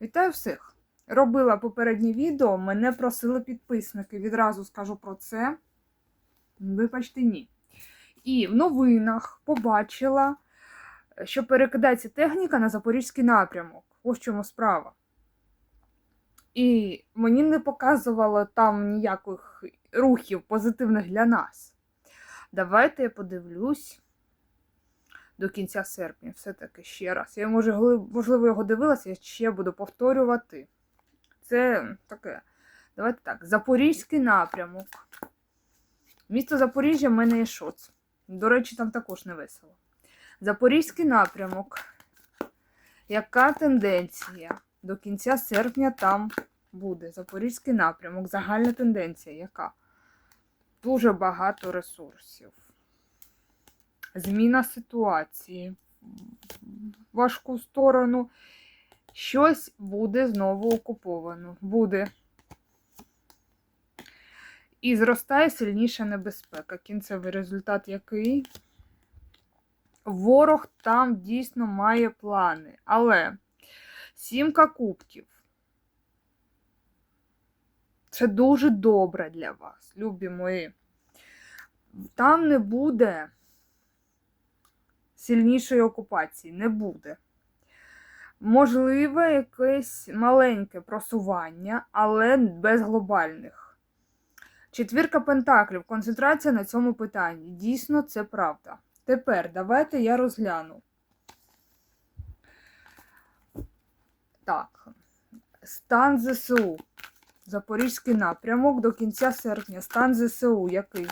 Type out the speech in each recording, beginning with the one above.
Вітаю всіх! Робила попереднє відео, мене просили підписники. Відразу скажу про це. Вибачте, ні. І в новинах побачила, що перекидається техніка на запорізький напрямок. Ось чому справа. І мені не показувало там ніяких рухів позитивних для нас. Давайте я подивлюсь до кінця серпня. Все-таки ще раз. Я може, можливо, його дивилася, я ще буду повторювати. Це таке. Давайте так. Запорізький напрямок. Місто Запоріжжя в мене є шоц. До речі, там також не весело. Запорізький напрямок. Яка тенденція? До кінця серпня там буде. Запорізький напрямок. Загальна тенденція яка? Дуже багато ресурсів. Зміна ситуації в важку сторону. Щось буде знову окуповано. Буде. І зростає сильніша небезпека. Кінцевий результат який? Ворог там дійсно має плани. Але сімка кубків. Це дуже добре для вас, любі мої. Там не буде сильнішої окупації, не буде. Можливе якесь маленьке просування, але без глобальних. Четвірка пентаклів. Концентрація на цьому питанні. Дійсно, це правда. Тепер давайте я розгляну. Так. Стан ЗСУ. Запорізький напрямок до кінця серпня. Стан ЗСУ який?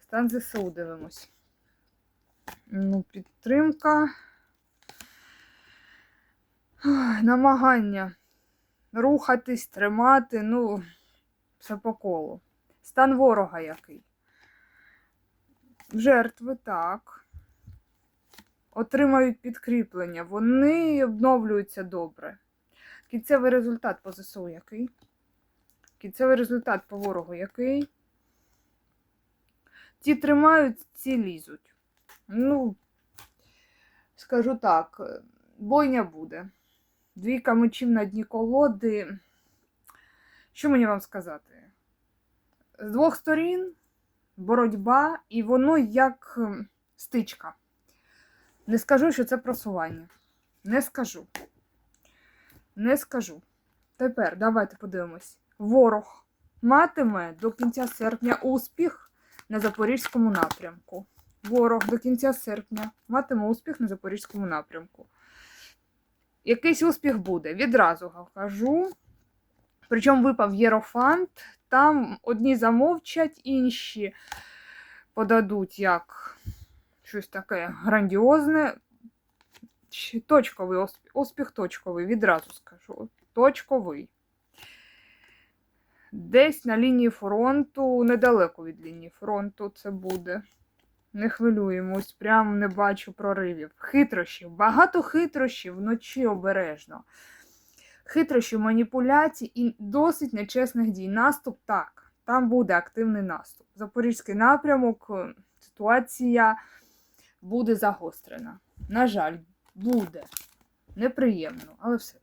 Стан ЗСУ дивимось. Ну, підтримка. Намагання рухатись, тримати, ну, все по колу. Стан ворога який? Жертви так. Отримають підкріплення. Вони обновлюються добре. Кінцевий результат по ЗСУ який? Кінцевий результат по ворогу який? Ті тримають, ці лізуть. Ну, скажу так, бойня буде. Двійка мечів на дні колоди. Що мені вам сказати? З двох сторін боротьба, і воно як стичка. Не скажу, що це просування. Не скажу. Не скажу. Тепер давайте подивимось. Ворог матиме до кінця серпня успіх на Запорізькому напрямку. Ворог до кінця серпня матиме успіх на Запорізькому напрямку. Якийсь успіх буде, відразу кажу. Причому випав Єрофант, там одні замовчать, інші подадуть як щось таке грандіозне. Точковий успіх, успіх точковий, відразу скажу. Точковий. Десь на лінії фронту, недалеко від лінії фронту це буде. Не хвилюємось, прям не бачу проривів. Хитрощів, багато хитрощів вночі обережно. Хитрощів, маніпуляцій і досить нечесних дій. Наступ так, там буде активний наступ. Запорізький напрямок, е, ситуація буде загострена. На жаль, буде. Неприємно, але все.